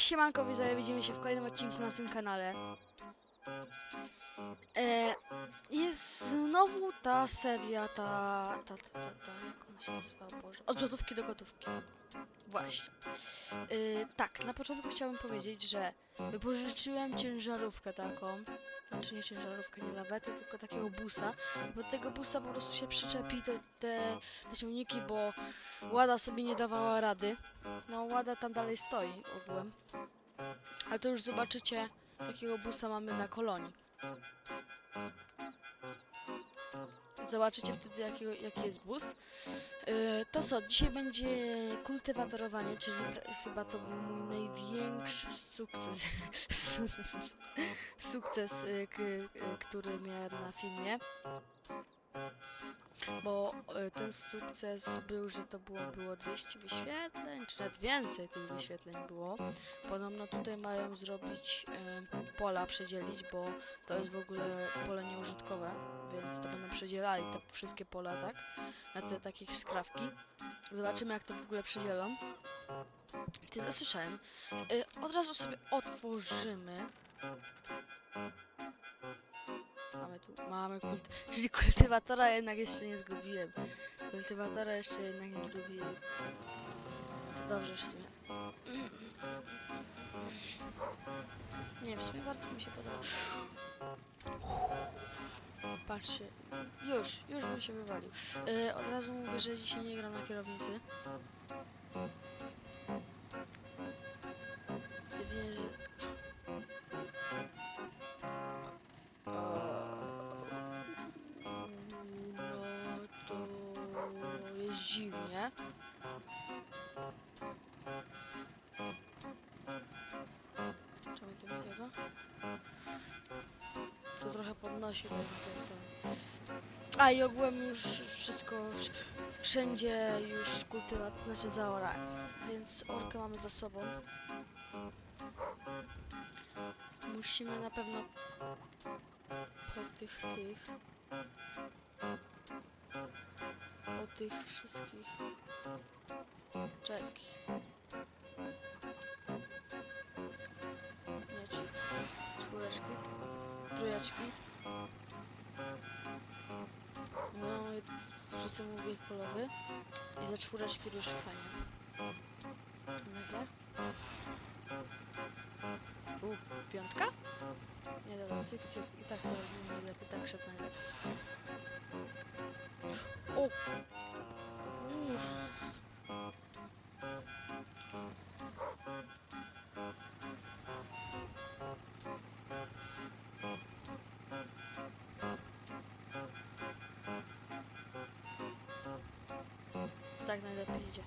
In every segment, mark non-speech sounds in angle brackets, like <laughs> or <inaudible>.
Siemanko, widzowie, widzimy się w kolejnym odcinku na tym kanale. E, jest znowu ta seria, ta, ta, ta, ta, ta, jak ona się nazywa, Boże, od złotówki do gotówki. Właśnie. E, tak, na początku chciałbym powiedzieć, że wypożyczyłem ciężarówkę taką, znaczy nie ciężarówkę, nie lawetę, tylko takiego busa. Bo tego busa po prostu się przyczepi to te, te ciągniki, bo Łada sobie nie dawała rady. No, Łada tam dalej stoi ogółem. Ale to już zobaczycie, takiego busa mamy na kolonii. Zobaczycie wtedy, jakiego, jaki jest bus. Yy, to co, dzisiaj będzie kultywatorowanie, czyli chyba to był mój największy sukces. <laughs> sukces, k- yy, który miałem na filmie. Bo y, ten sukces był, że to było, było 200 wyświetleń, czy nawet więcej tych wyświetleń było. Podobno tutaj mają zrobić y, pola, przedzielić, bo to jest w ogóle pole nieużytkowe, więc to będą przedzielali te wszystkie pola, tak? Na te takie skrawki. Zobaczymy, jak to w ogóle przedzielą. Tyle słyszałem. Y, od razu sobie otworzymy. Mamy tu, mamy kult, <laughs> czyli kultywatora jednak jeszcze nie zgubiłem. Kultywatora jeszcze jednak nie zgubiłem. To dobrze w sumie. Nie, w sumie bardzo mi się podoba. Patrzcie, już, już mi się wywalił. Yy, od razu mówię, że dzisiaj nie gram na kierownicy. I ogółem już wszystko, wsz- wszędzie już skultywat, znaczy zaorałem. Więc orkę mamy za sobą. Musimy na pewno po tych, tych, po tych wszystkich, czeki. Czy czwóreczki, trójeczki. I wrzucę mu bieg polowy i za czwóreczki ruszy fajnie. Jakie? U, piątka? Nie dobra, cyk, cyk. I tak robimy najlepiej, tak szedł najlepiej. O! Tak najlepiej idzie.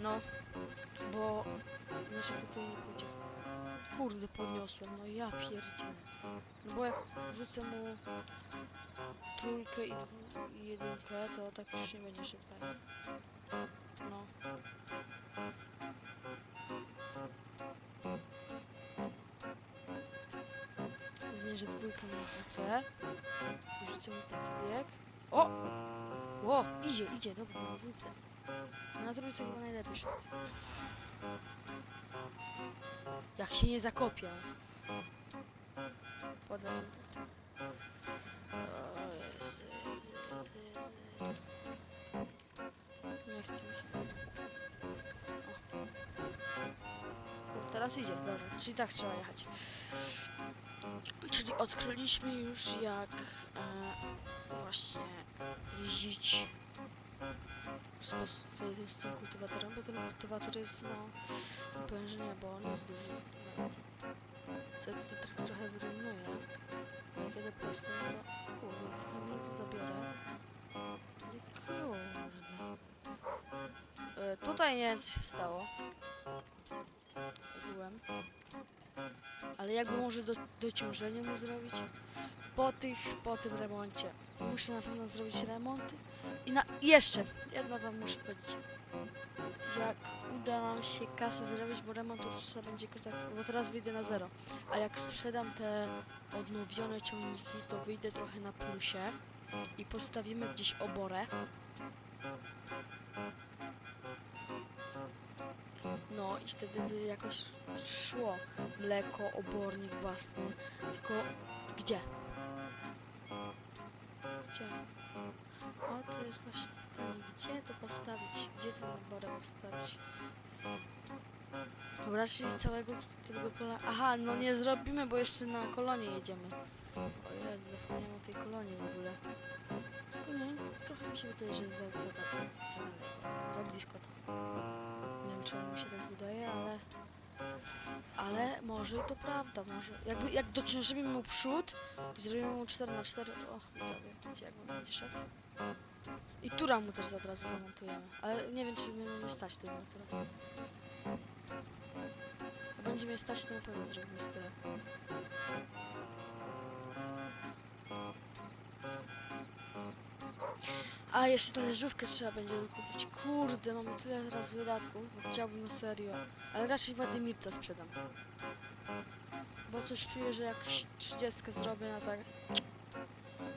No, bo inaczej to tu nie pójdzie. Kurde, podniosłem, no ja pierdzielę. No bo jak wrzucę mu trójkę i, dwu, i jedynkę, to tak już nie będzie szybko. No. Nie, że dwójkę mu wrzucę. Wrzucę mu taki bieg. O! Idzie, idzie, dobra, na dwójce. Na trójce chyba najlepiej szedł. Jak się nie zakopie. Jezu. Nie chce mi. Teraz idzie, dobra, czyli tak trzeba jechać. Czyli odkryliśmy już jak e, właśnie jeździć w sposób z tym kultywatorem, bo ten kultywator jest no powiem, bo on jest duży. Co to tak trochę wyrównuje. A kiedy prostu no to kurde, trochę między zabiorę. I kurde. E, tutaj nie wiem co się stało. Byłem. Ale jakby może do, dociążenie mu zrobić? Po tych, po tym remoncie. Muszę na pewno zrobić remont. I na, jeszcze, jedno wam muszę powiedzieć. Jak uda nam się kasę zrobić, bo remont to będzie tak, bo teraz wyjdę na zero. A jak sprzedam te odnowione ciągniki, to wyjdę trochę na plusie i postawimy gdzieś oborę. No i wtedy by jakoś szło mleko, obornik własny. Tylko gdzie? Gdzie? O, to jest właśnie pytanie, gdzie to postawić? Gdzie ten oborek postawić? Czyli całego tego pola... Aha, no nie zrobimy, bo jeszcze na kolonie jedziemy. O Jezu, zapomniałem o tej kolonie w ogóle. Tylko nie, trochę mi się wydaje, że za, za, tak, za, za blisko tam. Nie wiem, czemu mi się tak wydaje, ale... Ale może i to prawda, może... Jakby, jak dociążymy mu przód i zrobimy mu 4 na 4 och, widzowie, wiecie jak on będzie szedł. I tura mu też od razu zamontujemy, ale nie wiem, czy my nie stać tego tyle. Jak będzie mnie stać, to na pewno zrobimy z tyle. A jeszcze talerzówkę trzeba będzie kupić. Kurde, mamy tyle teraz wydatków, bo chciałbym na serio. Ale raczej Władimirca sprzedam. Bo coś czuję, że jak 30 zrobię na tak,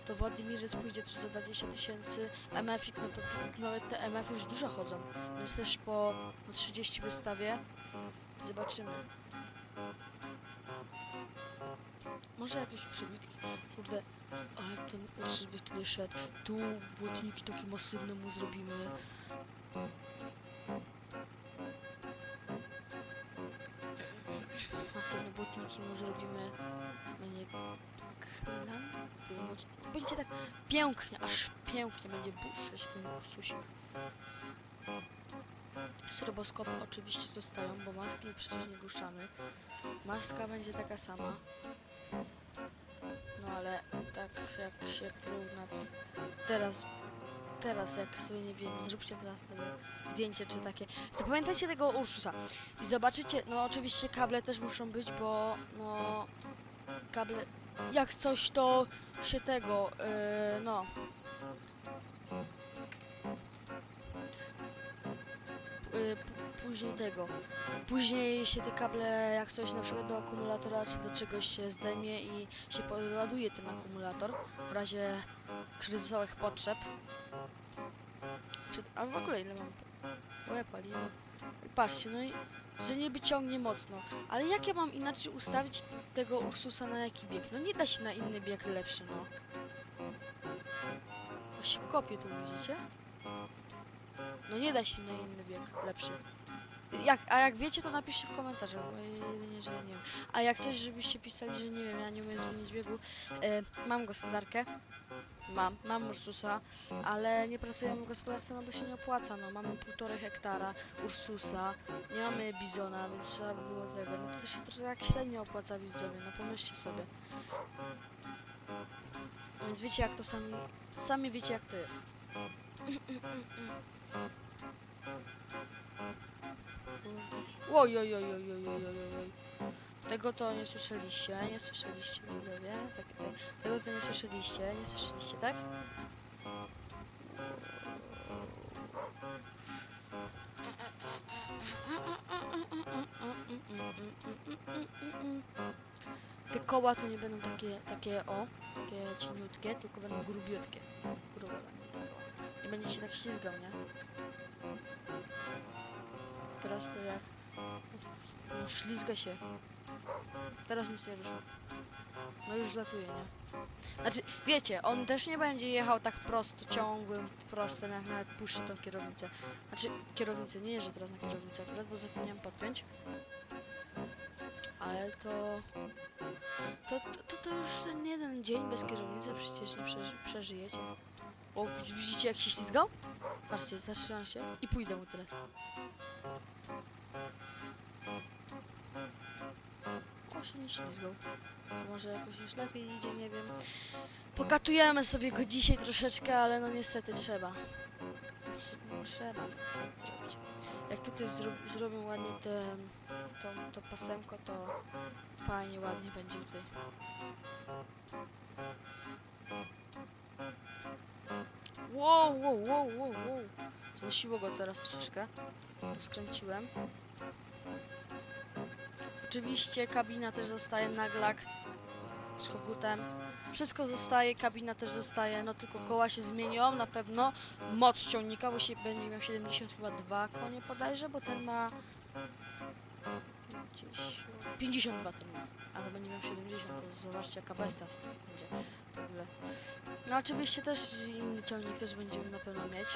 to Władimirec pójdzie też za 20 tysięcy. MF-ik, no to nawet te MF już dużo chodzą. Więc też po, po 30 wystawie zobaczymy. Może jakieś przebitki. Kurde, ale ten żeby tyle szedł. Tu błotniki takie masywne mu zrobimy. Masywne błotniki mu zrobimy. Będzie Będzie tak pięknie, aż pięknie będzie błyszczeć ten susik. Stroboskopy oczywiście zostają, bo maski przecież nie ruszamy. Maska będzie taka sama. Ale tak jak się porówna teraz, teraz jak sobie nie wiem, zróbcie teraz sobie zdjęcie czy takie. Zapamiętajcie tego Ursusa i zobaczycie, no oczywiście kable też muszą być, bo no kable, jak coś to się tego, yy, no. Yy, później tego. Później się te kable, jak coś na przykład do akumulatora czy do czegoś się zdejmie i się podładuje ten akumulator w razie kryzysowych potrzeb. A w ogóle ile mam? Moje paliwo. Patrzcie, no i że niby ciągnie mocno. Ale jak ja mam inaczej ustawić tego Ursusa na jaki bieg? No nie da się na inny bieg lepszy, no. A się kopie tu, widzicie? No nie da się na inny bieg lepszy. Jak, a jak wiecie, to napiszcie w komentarzach, bo jedynie, że nie wiem. A jak coś, żebyście pisali, że nie wiem, ja nie umiem zmienić biegu. E, mam gospodarkę, mam, mam Ursusa, ale nie pracujemy w gospodarce, no bo się nie opłaca, no. Mamy półtorej hektara Ursusa, nie mamy Bizona, więc trzeba by było tego, no to się trochę tak średnio opłaca widzowie, no pomyślcie sobie. Więc wiecie jak to sami, sami wiecie jak to jest. <laughs> Oj, oj, oj, oj, oj, oj, oj, oj. Tego to nie słyszeliście, nie słyszeliście widzowie. Tak, tak. Tego to nie słyszeliście, nie słyszeliście, tak? Te koła to nie będą takie, takie o, takie cieniutkie, tylko będą grubiutkie. Grube będzie się tak ślizgał, nie? Teraz to jak... No, ślizga się. Teraz nic nie rusza. No już zlatuje, nie? Znaczy, wiecie, on też nie będzie jechał tak prosto, ciągłym, prostym, jak nawet puści tą kierownicę. Znaczy, kierownicę, nie jeżdżę teraz na kierownicę akurat, bo zapomniałem podpiąć. Ale. To, to, to, to już ten jeden dzień bez kierownicy przecież nie przeży, przeżyjecie. O, widzicie jak się ślizgał? Patrzcie, zatrzymam się i pójdę mu teraz. O, się nie ślizgał. Może jakoś już lepiej idzie, nie wiem. Pokatujemy sobie go dzisiaj troszeczkę, ale no niestety trzeba. Trze- Trzeba zrobić. Jak tutaj zro zrobię ładnie ten, to, to pasemko, to fajnie, ładnie będzie tutaj. Wow, wow, wow, wow, wow. Znosiło go teraz troszeczkę. Skręciłem. Oczywiście kabina też zostaje naglak z kogutem. Wszystko zostaje, kabina też zostaje, no tylko koła się zmienią na pewno. Moc ciągnika, bo się będzie miał 70 chyba 2 konie bodajże, bo ten ma 50, 52 ten ma. Ale będzie miał 70, to zobaczcie jaka bestia będzie w ogóle. No oczywiście też inny ciągnik też będziemy na pewno mieć.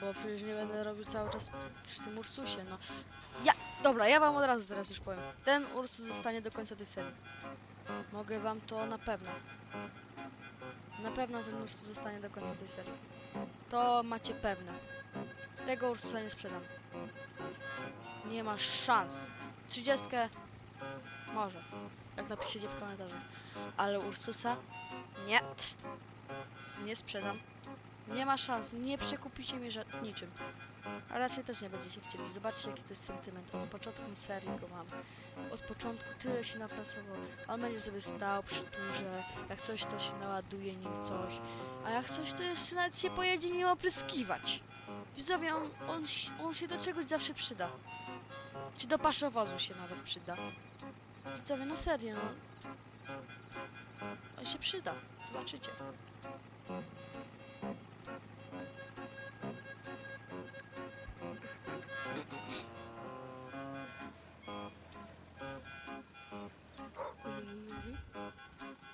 Bo przecież nie będę robił cały czas przy tym Ursusie, no. Ja, dobra, ja wam od razu teraz już powiem. Ten Ursus zostanie do końca tej serii. Mogę wam to na pewno. Na pewno ten Ursus zostanie do końca tej serii. To macie pewne. Tego Ursusa nie sprzedam. Nie ma szans. 30 może. Jak napiszecie w komentarzu. Ale Ursusa nie. Nie sprzedam. Nie ma szans. Nie przekupicie ża- niczym. A raczej też nie będziecie chcieli. Zobaczcie jaki to jest sentyment. Od początku serii go mam. Od początku tyle się napracował. On będzie sobie stał przy turze. Jak coś to się naładuje nim coś. A jak coś to jeszcze nawet się pojedzie nim opryskiwać. Widzowie, on, on, on się do czegoś zawsze przyda. Czy do paszowozu się nawet przyda. Widzowie, na serio, no. On się przyda. Zobaczycie.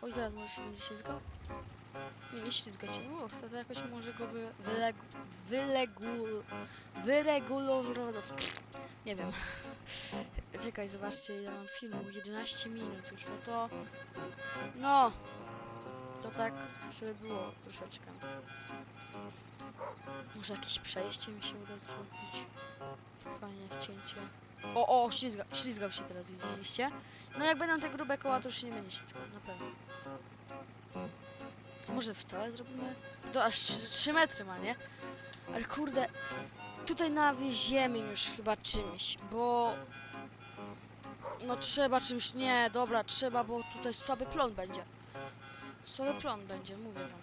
Oj, zaraz może się będzie? Nie, nie ślizga się. Uf, to, to jakoś może go wy, wylegu, wylegu. Nie wiem. <laughs> Czekaj, zobaczcie ile mam filmu. 11 minut już, no to... No! To tak, żeby było troszeczkę. Może jakieś przejście mi się uda zrobić. Fajnie, wcięcie. O, o, ślizga, ślizgał się teraz, widzieliście? No jak będą te grube koła, to już się nie będzie ślizgał, na pewno. Może wcale zrobimy? To aż 3 metry ma, nie? Ale kurde, tutaj nawieziemy już chyba czymś, bo... No trzeba czymś, nie, dobra, trzeba, bo tutaj słaby plon będzie. Słaby plon będzie, mówię wam.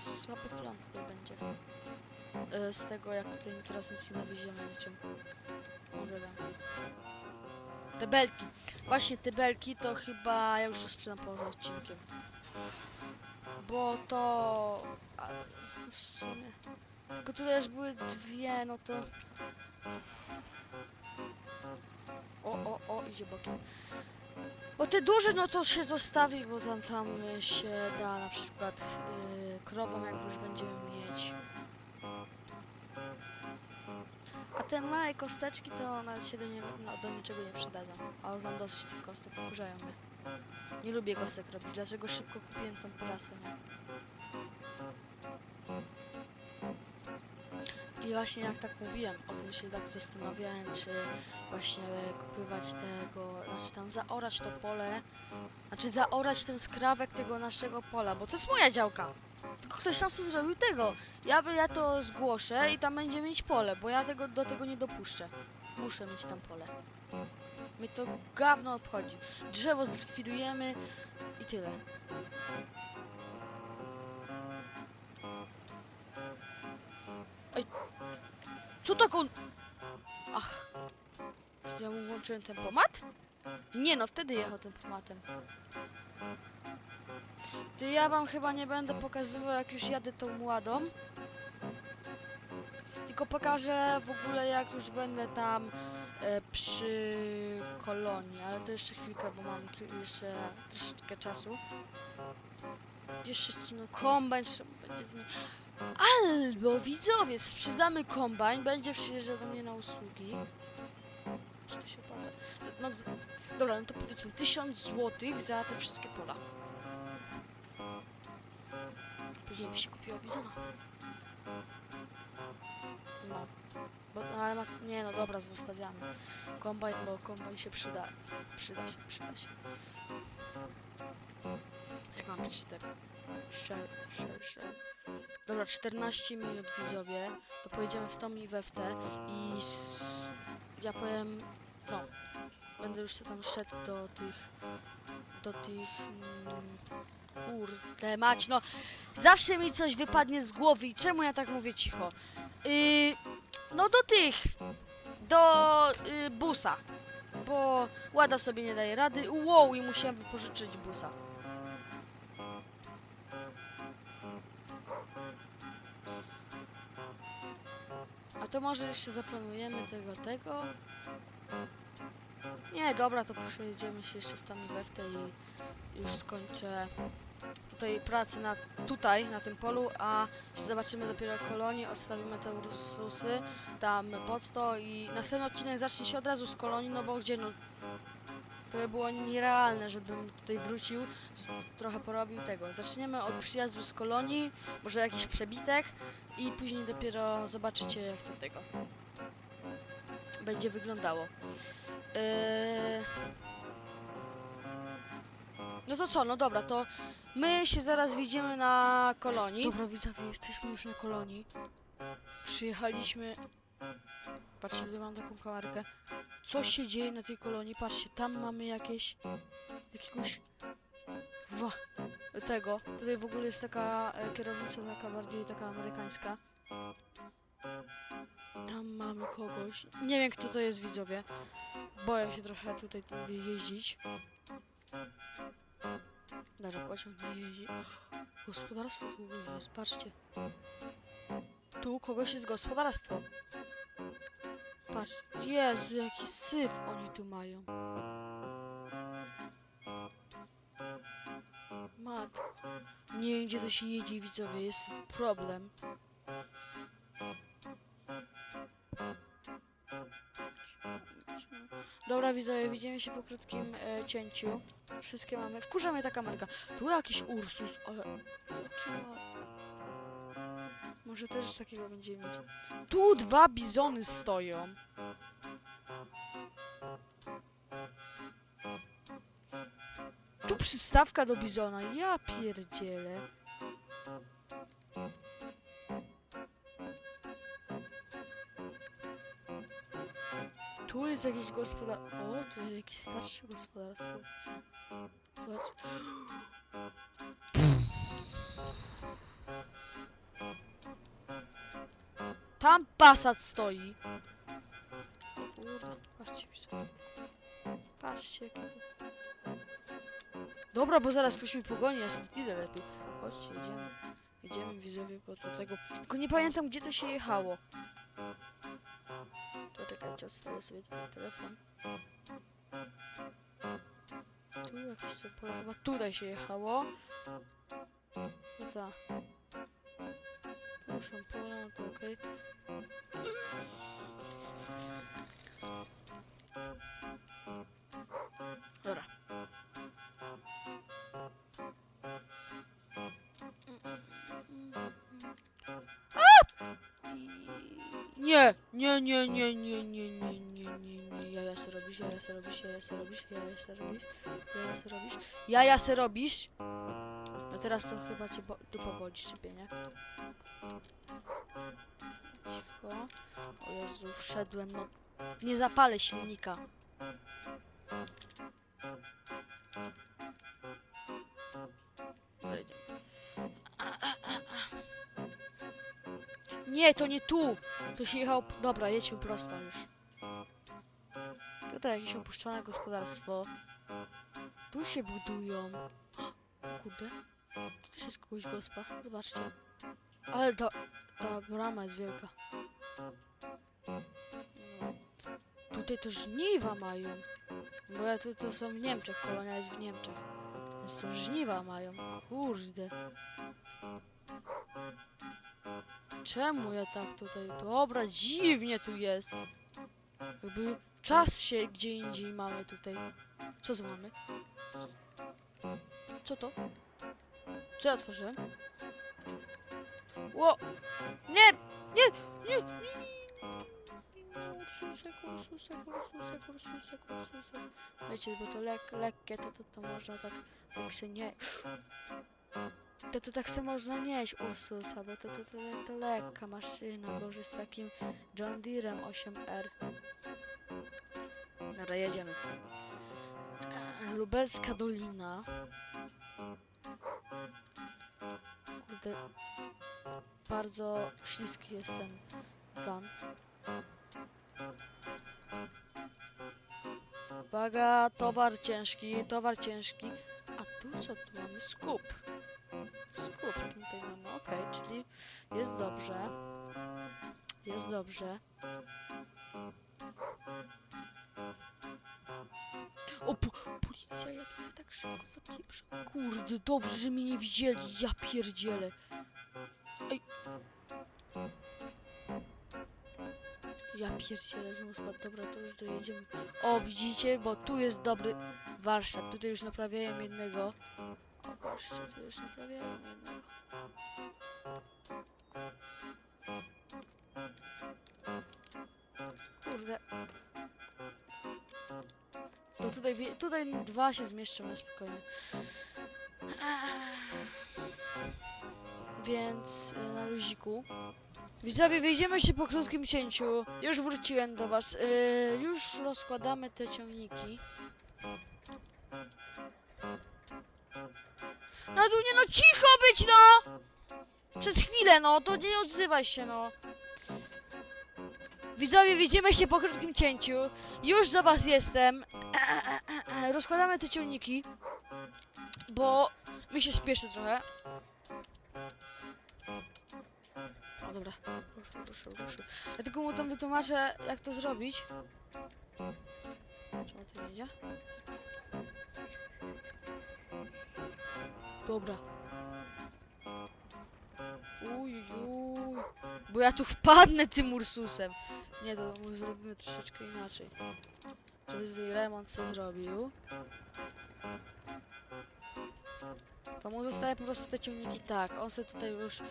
Słaby plon tutaj będzie. E, Z tego, jak tutaj teraz nic nie nawieziemy niczym. Mówię wam. Te belki. Właśnie te belki to chyba ja już to sprzedam poza odcinkiem. Bo to... a, W sumie... Tylko tutaj już były dwie, no to... O, o, o, idzie bokiem. Bo te duże, no to się zostawi, bo tam, tam się da na przykład y, krową, jak już będziemy mieć. A te małe kosteczki to nawet się do, nie, no, do niczego nie przydadzą. A już mam dosyć tych kostek, wkurzają mnie. Nie lubię kostek robić, dlaczego szybko kupiłem tą prasę, nie? I właśnie jak tak mówiłem, o tym się tak zastanawiałem, czy właśnie kupywać tego, znaczy tam zaorać to pole, znaczy zaorać ten skrawek tego naszego pola, bo to jest moja działka. Tylko ktoś tam sobie zrobił tego. Ja, ja to zgłoszę i tam będzie mieć pole, bo ja tego, do tego nie dopuszczę. Muszę mieć tam pole. Mnie to gawno obchodzi. Drzewo zlikwidujemy i tyle. Co tak. Ach, czy ja mu włączyłem tempomat? Nie no, wtedy jechał tempomatem. Ty ja wam chyba nie będę pokazywał jak już jadę tą mładą. Tylko pokażę w ogóle jak już będę tam e, przy kolonii, ale to jeszcze chwilkę, bo mam jeszcze troszeczkę czasu. Jeszcze no kombajn będzie zmienić. Albo widzowie, sprzedamy kombajn, będzie przyjeżdżał do mnie na usługi. Czy to się opłaca? No, dobra, no to powiedzmy 1000 złotych za te wszystkie pola. Później by się kupiło bizona. No. Bo, no ale ma, nie no dobra, zostawiamy. Kombajn, bo kombajn się przyda. Przyda się, przyda się. Jak mam być cztery? Szczer. Dobra, 14 minut widzowie. To pojedziemy w tą i we w te i ja powiem, no, będę już tam szedł do tych, do tych, mm, kurde mać, no, zawsze mi coś wypadnie z głowy i czemu ja tak mówię cicho? Yy, no do tych, do y, busa, bo Łada sobie nie daje rady, wow, i musiałem wypożyczyć busa. To może jeszcze zaplanujemy tego, tego. Nie, dobra, to przejedziemy się jeszcze w tam i we w tej i już skończę tutaj pracę na, tutaj, na tym polu, a zobaczymy dopiero kolonię, odstawimy te Ursusy tam pod to i następny odcinek zacznie się od razu z kolonii, no bo gdzie no to by było nierealne, żebym tutaj wrócił, trochę porobił tego. Zaczniemy od przyjazdu z kolonii, może jakiś przebitek i później dopiero zobaczycie jak to tego będzie wyglądało. Yy... No to co, no dobra, to my się zaraz widzimy na kolonii. Dobra widzowie, jesteśmy już na kolonii. Przyjechaliśmy... Patrzcie, mam taką kamerkę. Co się dzieje na tej kolonii? Patrzcie, tam mamy jakieś... Jakiegoś... Wa... Tego. Tutaj w ogóle jest taka e, kierownica, taka bardziej taka amerykańska. Tam mamy kogoś. Nie wiem kto to jest widzowie. Boję się trochę tutaj jeździć. Dobra, pociąg nie jeździ. Gospodarstwo w ogóle jest, patrzcie. Tu kogoś jest gospodarstwo. Patrz. Jezu, jaki syf oni tu mają. Matko. Nie wiem gdzie to się jedzie widzowie, jest problem. Dobra widzowie, widzimy się po krótkim e, cięciu. Wszystkie mamy. Wkurza mnie ta kamerka. Tu jakiś Ursus, ale... jaki. Może też takiego będziemy mieć. Tu dwa bizony stoją. Tu przystawka do bizona. Ja pierdzielę. Tu jest jakiś gospodar... O, tu jest jakieś starsze gospodarstwo. Zobacz. Tam Passat stoi. Kurde, patrzcie sobie. Patrzcie. Dobra, bo zaraz ktoś mnie pogoni, ja stąd idę lepiej. Chodźcie, jedziemy. Jedziemy widzowie po do tego. Tylko nie pamiętam gdzie to się jechało. To czekajcie, odstawię sobie tutaj telefon. Tu jakieś są pola, chyba tutaj się jechało. No tak. Są pola, no. Dobra. Nie, nie, nie, nie, nie, nie, nie, nie, nie, nie, jaja se robisz, jaja se robisz, jaja se robisz, jaja se robisz, jaja se robisz, jaja se robisz. Teraz to chyba cię bo dupa boli szczypie, nie? Cicho. O Jezu, wszedłem, no. Nie zapalę silnika. Nie, to nie tu. To się jechało... Dobra, jedźmy prosto już. Tutaj jakieś opuszczone gospodarstwo. Tu się budują. Kurde. Tu też jest kogoś gospa. Zobaczcie. Ale ta, ta brama jest wielka. Tutaj to żniwa mają. Bo ja to, to są w Niemczech, kolonia jest w Niemczech. Więc to żniwa mają. Kurde. Czemu ja tak tutaj... Dobra, dziwnie tu jest. Jakby czas się gdzie indziej mamy tutaj. Co tu mamy? Co to? Co ja otworzyłem? Ło! Nie! Nie! Nie! Nie! Ursusek, ursusek, ursusek, ursusek. Wiecie, bo to lek, lekkie, to, to, to można tak, tak się nie... To to tak se można nieść Ursusa, bo to, to, to, to lekka maszyna, gorzej z takim John Deerem 8R. Dobra, jedziemy. Lubelska Dolina. Kurde, bardzo śliski jest ten van. Uwaga, towar ciężki, towar ciężki. A tu co tu mamy? Skup. Skup tutaj mamy, okej, czyli jest dobrze. Jest dobrze. Zapieprzę. Kurde, dobrze, że mnie nie widzieli, ja pierdzielę. Ej. Ja pierdzielę, znowu spadł. Dobra, to już dojedziemy. O, widzicie, bo tu jest dobry warsztat. Tutaj już naprawiają jednego. O, patrzcie, tu już naprawiają jednego. Kurde. To tutaj, wie- tutaj dwa się zmieszczą na spokojnie. Więc y, na luziku. Widzowie, wyjdziemy się po krótkim cięciu. Już wróciłem do was. Y, już rozkładamy te ciągniki. No tu nie no cicho być no! Przez chwilę no, to nie odzywaj się no. Widzowie, widzimy się po krótkim cięciu. Już do was jestem. Rozkładamy te ciągniki, bo mi się spieszy trochę. O dobra, ruszył, ruszył, ruszył. Ja tylko mu tam wytłumaczę, jak to zrobić. Czemu to idzie? Dobra. Uj, uj. Bo ja tu wpadnę tym Ursusem. Nie, to zrobimy troszeczkę inaczej. Żeby remont se zrobił. To mu zostaje po prostu te ciągniki tak. On se tutaj już.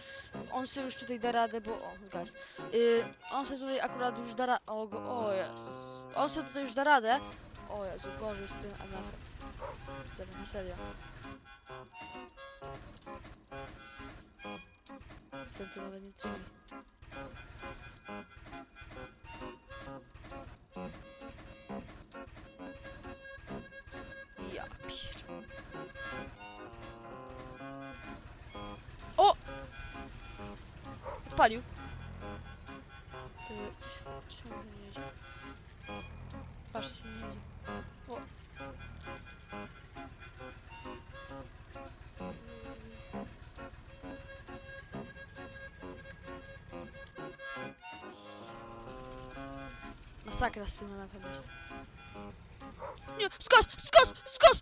On se już tutaj da radę, bo. O, gaz. Yy, on se tutaj akurat już da radę. O, go- o jest. On se tutaj już da radę. O Jezu, gorzej z tym MF-em. Serio, na serio. Ten to nawet nie trybi. Odpalił. Coś, czemu nie jedzie? Patrzcie, nie jedzie. O. Masakra z tym na jest. Nie, skos, skos, skos!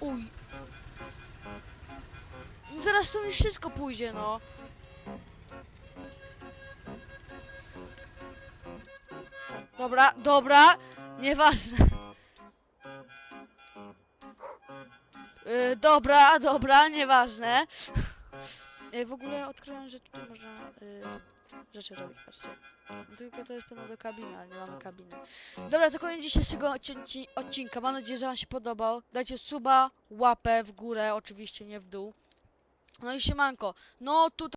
Uj. Zaraz tu mi wszystko pójdzie, no. Dobra, dobra, nieważne. Yy, dobra, dobra, nieważne. Yy, w ogóle odkryłem, że tutaj można yy, rzeczy robić, patrzcie. Tylko to jest pewno do kabiny, ale nie mamy kabiny. Dobra, to koniec dzisiejszego odcinci- odcinka. Mam nadzieję, że wam się podobał. Dajcie suba, łapę w górę, oczywiście nie w dół. No i siemanko. No tutaj